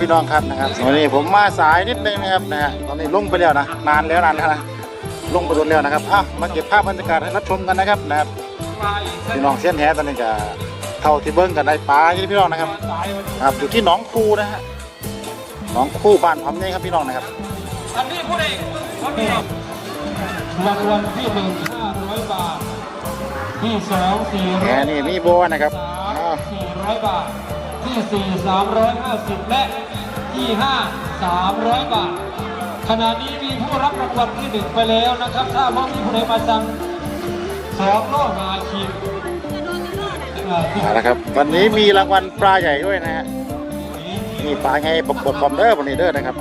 ครับพี่น้องครับนะครับวันนี้ผมมาสายนิดนึงนะครับนะฮะตอนนี้ลงไปแล้วนะนานแล้วนานแล้วนะลงไปโดนแล้วนะครับอะมาเก็บภาพบรรยากาศให้รับชมกันนะครับนะครับพี่น้องเส้นแหตอนนี้จะเท่าที่เบิ้งกันได้ปลาที่พี่น้องนะครับครับอยู่ที่หนองคูนะฮะหนองคูบ้านผมนี่ครับพี่น้องนะครับอันนี้ผู้ใดเขามีรางวัลที่หนึ่งห้าร้อยบาทที่สองสี่แหร้อยนี่มีโบนะครับสาอ้ามวสี่ร้อยบาท ที่สี่สามร้อยห้าสิบและที่ห้าสามร้อยบาท ขณะนี้มีผู้รับรางวัลที่หนึ่งไปแล้วนะครับ ถ้าพ่อมีผู้ใดมาสั่งสองโลหาขีดอ่าเอาละครับ วันนี้มีรางวัลปลาใหญ่ด้วยนะฮะนี่ปลาไงปกปกคอมเดอร์วันนี้เด้อนะครับ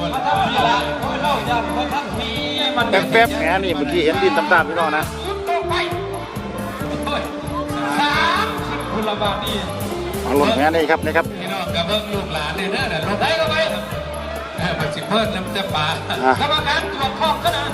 มาทำทีละโอ้ยเล่าอย่างมาทำทีมันแป๊บๆแหมนี่เมื่อกี้เห็นดินตามๆพี่น้องนะสามสิบคุณละบาทนี่ มาหล่นแหมนี่ครับนี่ครับพี่น้องกับเบิ้งลูกหลานเนี่ยเด้อน่ะลงได้ก็ไปเออมันสิเพิ่นน้ำจะป่ากรรมการตรวจข้อก็นะ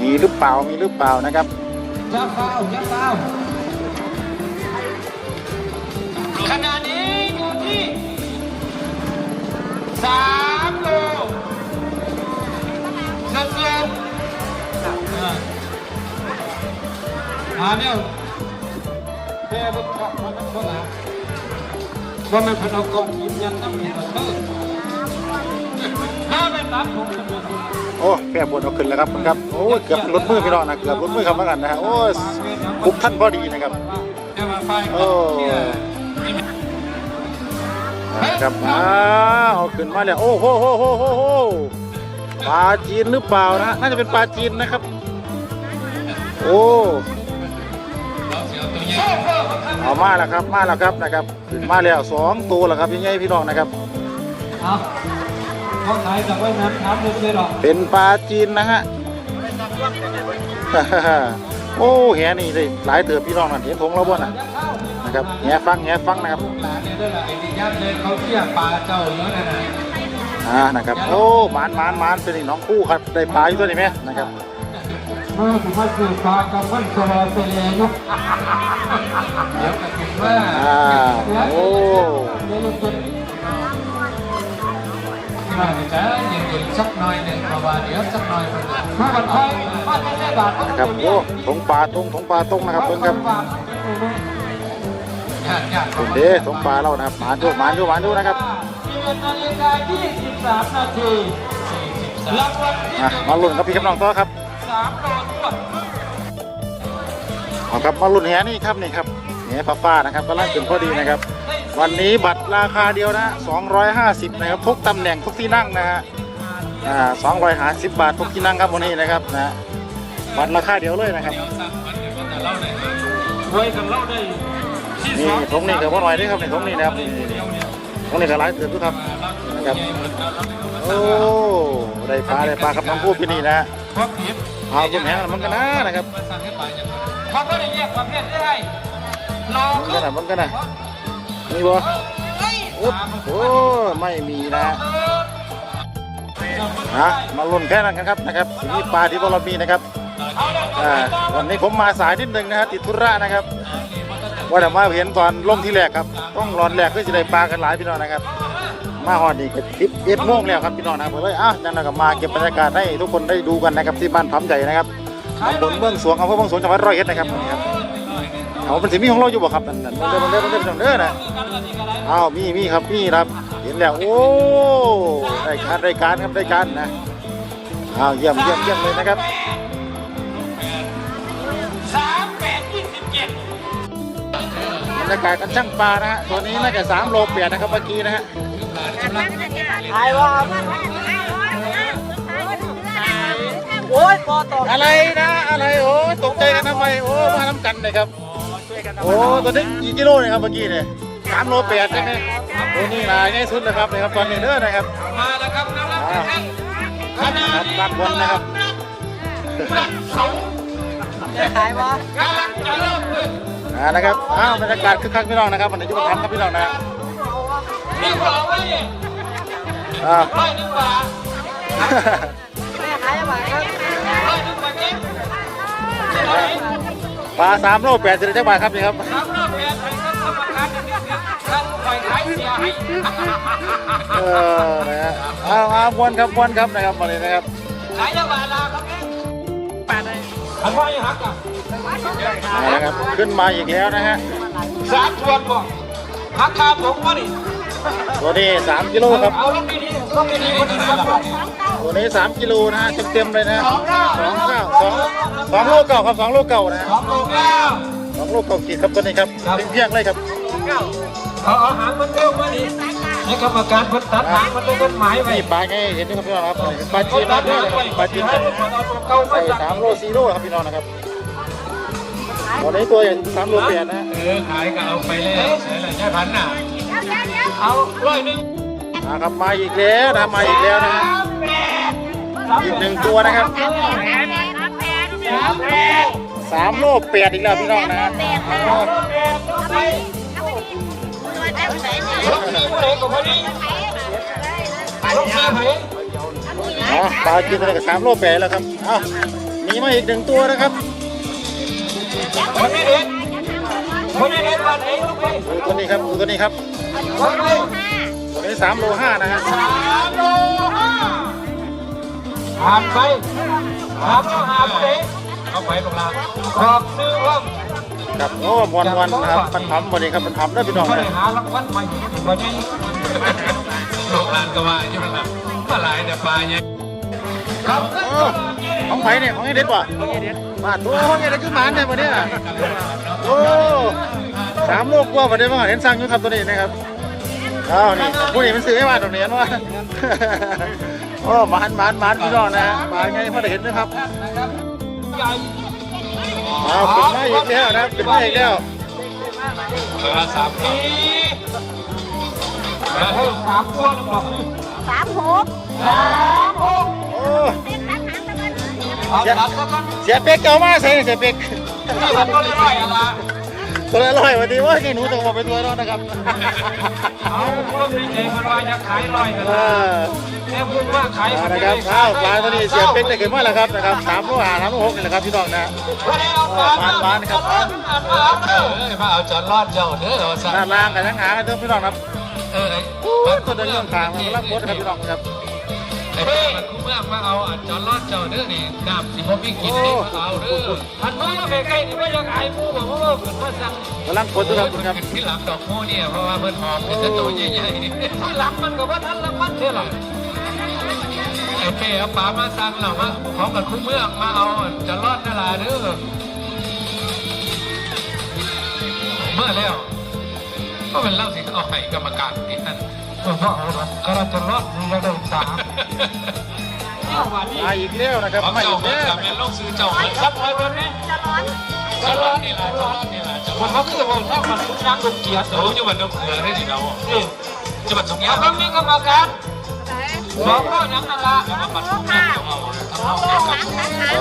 มีหรือเปล่ามีหรือเปล่านะครับยับเฝ้ายับเฝ้าขณะนี้อยู่ที่สามโลสุดๆอ่าอ่าเนี่ยแม่บุญพระมันเป็นคนละว่ามันเป็นกองทีมยันน้ำมีตัวเพิ่มถ้าเป็นรับผมจะเป็นคนโอ้แก่ปวดเอาขึ้นแล้วครับครับโอ้เกือบรถมือพี่น้องนะเกือบรถมือคำว่ากันนะฮะโอ้คุบท่านพอดีนะครับโอ้ครับอ้าวเอาขึ้นมาแล้วโอ้โหโหโหโหโหปลาจีนหรือเปล่านะน่าจะเป็นปลาจีนนะครับ โอ้ เอามาแล้วครับมาแล้วครับนะครับขึ้นมาแล้วสองตัวแล้วครับยังไงพี่น้องนะครับเอาเขาขายกับไว้น้ำน้ำลึกเลยหรอเป็นปลาจีนนะฮะโอ้แหนี่เลยหลายเติบพี่น้องนั่นเห็นทงแล้วบ่น่ะนะครับแหฟังแหฟังนะครับหลานเนี่ยด้วยล่ะไอ้ที่ญาติเลยเขาเที่ยปลาเจ้าเยอะนะนะอ่านะครับโอ้หมานหมานหมานเป็นอีกน้องคู่ครับได้ปลาอยู่ตัวนี้ไหมนะครับ เมื่อผมมาสื่อปากับมันโซลาเซลล์เนาะเดี๋ยวก็คิดว่าอ่าโอ้เดี๋ยวจะที่ว่าจะยังอยู่สักหน่อยหนึ่งเพราะว่าเดี๋ยวสักหน่อยมันจะมาบันไทยมาไม่ใช่บาทครับโอ้ถงปลาทงถงปลาตงนะครับเพิ่งครับคุณเด้ถงปลาเรานะครับหมานดูหมานดูหมานดูนะครับนาฬิกา23นาทีรางวัลที่มาลุ้นกับพี่กับน้องต่อครับ3 เอาครับมาลุ้นแหนี่ครับนี่ครับแหฟ้าฟ้านะครับกำลังขึ้นพอดีนะครับ วันนี้บัตรราคาเดียวนะ 250นะครับทุกตำแหน่งทุกที่นั่งนะฮะอ่า250บาททุกที่นั่งครับวันนี้นะครับนะบัตรราคาเดียวเลยนะครับไว้กันเล่าได้ที่นี่สองตรงนี้กับพ่อหน่อยนี่ครับนี่ตรงนี้นะครับนี่ตรงนี้ก็หลายเติบทุกครับนะครับโอ้ได้ปลาได้ปลาครับน้องพูดที่นี่นะฮะเอาคุณแหงมันก็นะนะครับ มาสั่งให้ไปอย่างไรเขาก็ได้แยกประเภทได้รอมันขึ้ก็นนะมันก็นะมีบ่อุ๊บโอ้ไม่มีนะฮะฮะมาลุ้นแค่นั้นกันครับนะครับนี่ปลาที่พวกเรามีนะครับอ่าวันนี้ผมมาสายนิดนึงนะฮะติดธุระนะครับว่าแต่มาเห็นตอนลงที่แรกครับต้องรอนแรกก็จะได้ปลากันหลายพี่น้องนะครับ มาฮอดนี่ก็ทิปเอ็ดโมงแล้วครับพี่น้องนะครับผมเลยอะจังนั้นก็มาเก็บบรรยากาศให้ทุกคนได้ดูกันนะครับที่บ้านพัมใหญ่นะครับ ตำบลเมืองสวงอำเภอเมืองสวงจังหวัดร้อยเอ็ดนะครับนี่ครับเอาเป็นสิมีของเราอยู่บ่ครับนั่นนั่นมันเด้อมันเด้อมันเด้อมันเด้อนะอ้าวมีมีครับมีครับเห็นแล้วโอ้ได้การได้การครับได้การนะอ้าวเยี่ยมเยี่ยมเยี่ยมเลยนะครับสามแปดยี่สิบเจ็ดบรรยากาศกันช่างปลานะฮะตัวนี้น่าจะสามโลเปียดนะครับเมื่อกี้นะฮะไอ้ว่า ยพอต่อะไรนะอะไรโอ้ตกใจกันทำไมโอ้มาทำกันเลยครับโอ้ตัวนี้กี่กิโลเนี่ยครับเมื่อกี้เนี่ยสามโลเปียดใช่ไหมโอ้นี่นายง่ายสุดนะครับนะครับตอนนี้เด้อนะครับมาแล้วครับน้ำรับแข่งขณะครับนี้บางคนนะครับเขาขายว่ากำลังจะเริ่มขึ้นอ่านะครับอ้าวบรรยากาศคึกคักพี่น้องนะครับวันนี้ยุบทันครับพี่น้องนะนี่ขอไว้อ่าร้อยหนึ่งบาแม่ขายว่าครับ ปลาสามโลแปดสิบเจ็ดบาทครับนี่ครับสามรอบแปดใครก็ทำประกันท่านคอยขายเสียให้เออนะฮะเอาเอามวนครับมวนครับนะครับมาเลยนะครับขายยาบาลาครับนี่แปดเลยอันว่ายังหักอะเอาละครับขึ้นมาอีกแล้วนะฮะสามชวนบอกหักคาผมว่านี่ตัวนี้สามกิโลครับเอาลงดีๆลงดีๆคนอื่นครับตั วนี้สามกิโลนะฮะเต็มๆเลยนะฮะสองเก้าสองสองโลเก่าครับสองโลเก่านะฮะสองโลเก้าสองโลเก่าขีดครับตัวนี้ครับเพียงๆเลยครับเอาเอาหางมันเร็วมาดิให้กรรมการคนตัดหางมันเลยเป็นหมายไว้นี่ปลาไงเห็นไหมครับพี่น้องครับปลาจีนนะปลาจีนนะใส่สามโลสี่โลครับพี่น้องนะครับตัวนี้ตัวใหญ่สามโลแปดนะฮะเออขายก็เอาไปแล้วใช่เลยใช่พันน่ะเอาร้อยหนึ่งนะครับมาอีกแล้วนะมาอีกแล้วนะฮะ อีกหนึ่งตัวนะครับสามโลแปดอีกแล้วพี่น้องนะฮะรถมีผู้ใดกับผู้นี้รถมีผู้ใดอ๋อปลาจีนตัวนี้ก็สามโลแปดแล้วครับเอ้ามีมาอีกหนึ่งตัวนะครับคนนี้เด็ดคนนี้เด็ดวันไหนลูกไปดูตัวนี้ครับดูตัวนี้ครับคนไหนตัวนี้สามโลห้านะฮะสามโลห้า ผ่านไปสามโลห้าผู้ใดเอาไปตรงลางรอบซื้อว่าครับโอ้มวนวันครับมันทำวันนี้ครับมันทำได้พี่น้องไม่นะได้หารางวัลใหม่วันนี้ลูกหลานก็ว่าอยู่นั่นล่ะมาหลายแต่ปลาเนี่ยครับเออของไผ่เนี่ยของไอ้เด็ดป่ะมาตัวของไอ้เด็ดขึ้นมาเนี่ยวันนี้โอ้สามโลกว่าวันนี้มาเห็นสั่งอยู่ครับตัวนี้นะครับอ้าวนี่ผู้นี้มันซื้อให้มาตรงนี้นะว่า โอ้หมานหมานหมานพี่น้องนะฮะมาไงพอได้เห็นนะครับนะครับใหญ่อ้าวขึ้นมาอีกแล้วนะครับขึ้นมาอีกแล้วเออสามสี่แล้วให้สามตัวนึงหรอกสามหกสามหกโอ้เอาตัดซะกันเสียเป็กเก่ามาใส่เสียเป็กนี่มันก็ร้อยอะไร ตัวละร้อยวันนี้ว่าไงหนูต้องมาเป็นตัวรอดนะครับเอาพวกนี้เองมันว่าจะขายร้อยกันเอละอแค่พูดว่าขายเอานะครับอ้าวปลาตัวนี้เสียเป็กได้ขึ้นมาแล้วครับนะครับสามโลหาสามโลหกนี่แหละครับพี่น้องนะวันนี้เอาปลาปานปานครับปานมาเอาเด้อเอ้ยมาเอาจอนรอดเจ้าเด้อเราสั่งด้านล่างกันยังหากันเถอะพี่น้องครับเออไอ้โอ้ยตัวเดินเรื่องกลางมันรับรถครับพี่น้องครับ ไอ้เพื่อนมันคุ้มมากมาเอาอะจอนรอดจ้าเด้อนี่น้ำสิบ่มีกินนี่มาเอาเด้อพันมือใกล้ๆนี่ไม่ยังไอ้ผู้บอกว่าเกิดว่าสั่งกำลังคนด้วครับคุณครับขึ้นที่หลังดอกโมเนี่ยเพราะว่าเพิ่นหอมเป็นตัวใหญ่ๆนี่ที่หลังมันก็ว่าท่านละมันเท่าไหร่ไอ้เป้เอาปลามาสั่งเรามาของกับคุ้มเมืองมาเอาจอนรอดนั่นล่ะเด้อเมื่อแล้วก็เป็นเล่าสิเอาให้กรรมการที่นั่น ก็เพราะเอาละก็เราจะรอดมีระดับสามเอาวันนี้มาอีกแล้วนะครับของมาอีกแล้วกับแม่นลงซื้อเจ้าเพิ่นรับไปวันนี้จอนรอดนี่แหละจอนรอดนี่แหละจอนรมัอนเขาคือว่าถ้ามันทุกนักทุกเกียรติโอ้ยจังหวัดนครเได้ดิเรานี่จังหวัดสงเดี๋ยวลาต้องมีกรรมการสองข้อยังนั่นละแล้วก็ปัดทุกอย่างเอาเอาเอาเอา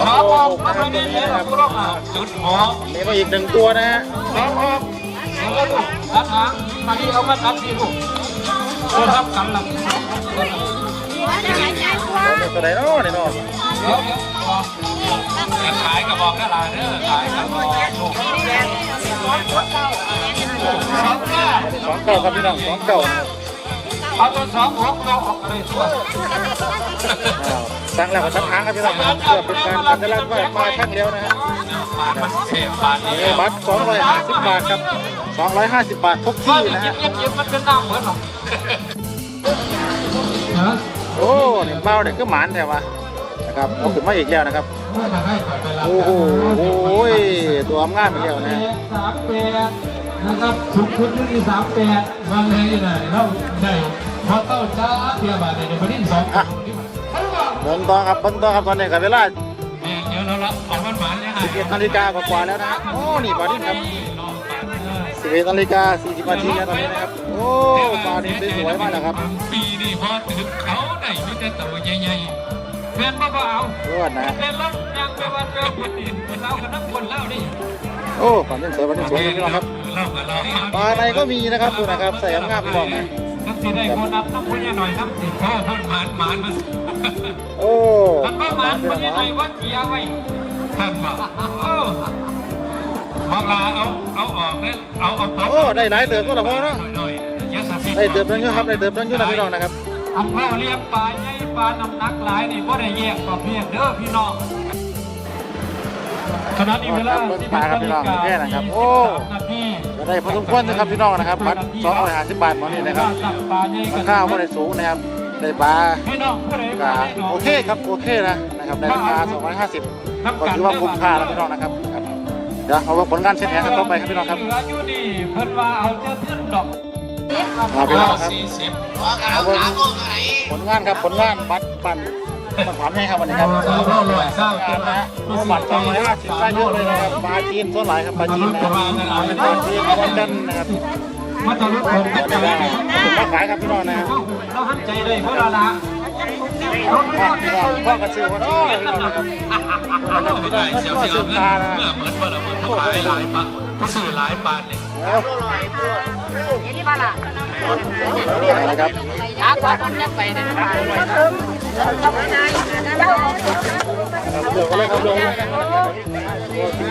ขอบอกว่าไม่ได้เลยนะผู้ร้องอะจุดหอมีมาอีกหนึ่งตัวนะฮะสองข้อเห็นแล้วลูกตัดหางมาที่เอามาตัดทีลูก ตัวทับกันละตัวไหนเนาะเนี่ยเนาะเดี๋ยวเดี๋ยวจะขายกระบอกนั่นล่ะเด้อขายกระบอกลูกสองห้าสองเก่าครับพี่น้องสองเก่าเอาตัวสองหกเราออกเลยทั่วอ้าวสั่งแล้วก็สั่งหางครับพี่น้องเพื่อเป็นการการจะรักว่ามาช่งเร็วนะฮะปานมันเสียปานนี้นี่บัตร250บาทครับ 250 บาททุกที่นะเย็ฮะบเย็บเย็บมันเป็นน้ำเหมือนหรอโอ้เนี่ยเบ้าเนี่ยก็หมานแต่ว่านะครับเอาขึ้นมาอีกแล้วนะครับ โอ้โหโอ้ยตัวงามอีกแล้วนะสามแปดนะครับสุดชุดที่สามแปดมาเลยยังไงเราได้พอเต้าจ้าเทียบาทในประเด็นสองอะเบิ่งต่อครับเบิ่งต่อครับตอนนี้กับเวลาเดี๋ยวเราละเอามันหวานยังไง11นาฬิกากว่าแล้วนะโอ้นี่บาดินครับ 11นาฬิกา40นาทีแล้วตอนนี้นะครับ โอ้บาดินสวยๆมากแล้วครับ ปีนี้พอถึงเขาไหนมีแต่ตัวใหญ่เพื่อนมาเอารวดนะฮะเป็นรถยังไปวันเดียวคนเล่ากันนักคนเล่านี่โอ้บาดินสวยบาดินสวยพี่น้องครับเล่ากับเราปลาในก็มีนะครับดูนะครับใส่งามๆพี่น้องนะนักสีได้คนนับน้ำคนยังหน่อยน้ำสีพ่อพ่อหมานหมานมันโอ้มันไม่มันคนยังหน่อยว่าเกียร์ไว้ท่านบอกโอ้ บอกลาเอาเอาออกเนี่ยเอาเอาโอ้ได้หลายเติบก็ละพอเนาะหน่อยหน่อยยาสาพิษได้เติมตั้งเยอะครับได้เติมตั้งเยอะนะพี่น้องนะครับอำเภอเลี้ยงปลาใหญ่ปลาน้ำหนักหลายนี่ก็ได้แยกประเภทเด้อพี่น้องขณะนี้เวลาเบิ่งปลาครับพี่น้องแค่นะครับโอ้23นาทีก็ได้พอสมควรนะครับพี่น้องนะครับบัตร250บาทหมอนี่นะครับตักปลาใหญ่ราคาไม่ได้สูงนะครับได้ปลาพี่น้องผู้ใดก็มาได้น้งโอเคครับโอเคนะนะครับได้ราคา250ก็ถือว่าคุ้มค่าแล้วพี่น้องนะครับครับ เดี๋ยวเอาว่าผลงานเส้นแหงกันต่อไปครับพี่น้องครับเหลืออยู่นี่เพิ่นว่าเอาเจ้าเทื่อนดอกมาพี่น้องครับสี่สิบเอาเบิ่งผลงานครับผลงานบัตรปั่นมันถามให้ครับวันนี้ครับเศร้าเล่าลอยเศร้าผลงานนะฮะโอ้บัตรสองร้อยห้าสิบได้เยอะเลยนะครับปลาจีนส่วนหลายครับปลาจีนนะครับปลาจีนปลาจันนะครับมาตอนนี้ผมก็เดี๋ยวจะได้ผมมาขายครับพี่น้องนะครับเราหันใจเลยเพราะเราละ พ่อพี่น้องพ่อกระซื้อว่าโอ้ยพี่น้องนะครับพี่น้องก็ก็ซื้อปลานเมื่อเหมือนเมื่อเราเหมือนเขาขายหลายปะเขาซื้อหลายปานเนี่ยแล้วนี่บ้าล่ะนะครับยากกว่าคนจะไปนะเดี๋ยวก็เลยครับลง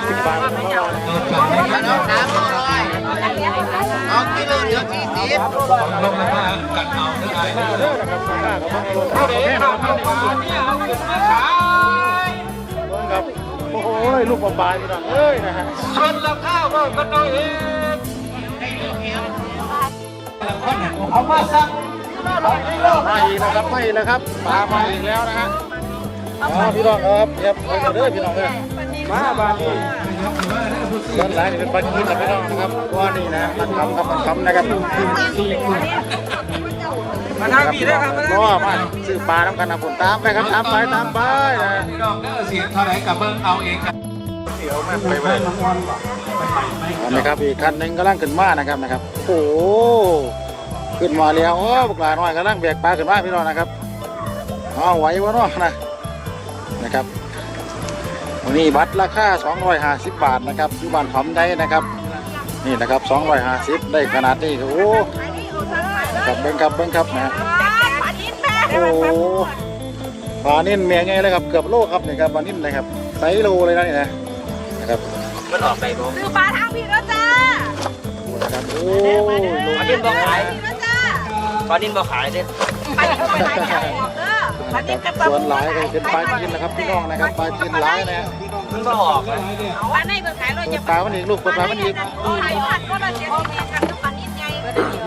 สิบบาทครับเอา ลงมากันเอาเนื้อไอ้เด้อนะครับางหน้าครับผู้ใดเอาเข้ายนมาขายครับโอ้โหลูกปลาพี่น้องเอ้ยนะฮะส่วนราคาก็กันเอาเองเอามาสั่งมาอีกนะครับมาอีกแล้วครับปลามาอีกแล้วนะฮะอ๋อพี่น้องครับครับไปเด้อพี่น้องเด้อ มาบานี่ด้านหลังนี่เป็นปลากินนะพี่น้องนะครับว่านี่นะมันคำครับมันคำนะครับมาทางบีได้ครับก็มาซื้อปลาน้ำกันนะผมตามไปครับตามไปตามไปนะพี่น้องเด้อเสียงเท่าไหร่กับเบิ้งเอาเองกันเดี๋ยวแม่ไปไปนะครับอีกคันหนึ่งกำลังขึ้นมานะครับนะครับ โอ้โหขึ้นมาแล้วโอ้บุกหลาน้อยกำลังแบกปลาขึ้นมาพี่น้องนะครับอ๋อไหววะเนาะนะนะครับ วันนี้บัตรราคา250 บาทนะครับอยู่บ้านผำได้นะครับ นี่นะครับ250 ได้ขนาดนี้ครับโอ้ครับเบิ้งครับเบิ้งครับนะโอ้โหปลานิ่นเมียไงเลยครับเกือบโลครับนี่ครับปลานิ่นนะครับไซส์โลเลยนะนี่นะนะครับซื้อปลาทางผิดแล้วจ้าโอ้นะครับโอ้ปลาดิ้นบ่ขายผิดแล้วจ้าปลาดิ้นบ่ขายเด้ไปที่ปลาไหลจะอ อกเด้อปลาครับส่วนหลายก็เป็นปลาจีนนะครับพี่น้องนะครับปลาจีนหลายนะฮะมันบ่ออกเลยปลาในเปิดขายเราจะปลามันอีกลูกปลามันอีกขายผัดก็ลาวันทุกปนิ่มไง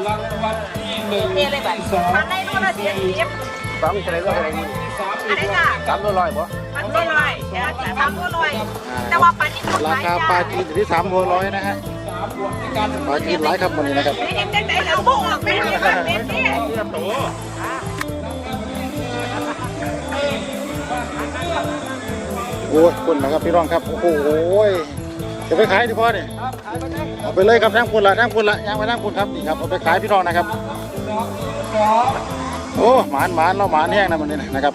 รางวัลที่หนึ่งเทเลยแบบสองปลาในรุ่นละเจ็ดสิบปลามอะไรก็อะไรนี่อะไรจ้าสามตัวลอยบ่ปลาตัวลอยสามตัวลอยแต่ว่าปลานิ่มราคาปลาจีนอยู่ที่สามพันร้อยนะฮะปลาจีนหลายครับวันนี้นะครับ โอ้ยคุณนะครับพี่น้องครับโอ้โหจะไปขายที่พ่อเนี่ยเอาไปเลยครับทั้งคุณละทั้งคุณละย่างไปทั้งคุณครับนี่ครับเอาไปขายพี่น้องนะครับโอ้หมานหมานเราหมานแห้งนะวันนี้นะครับ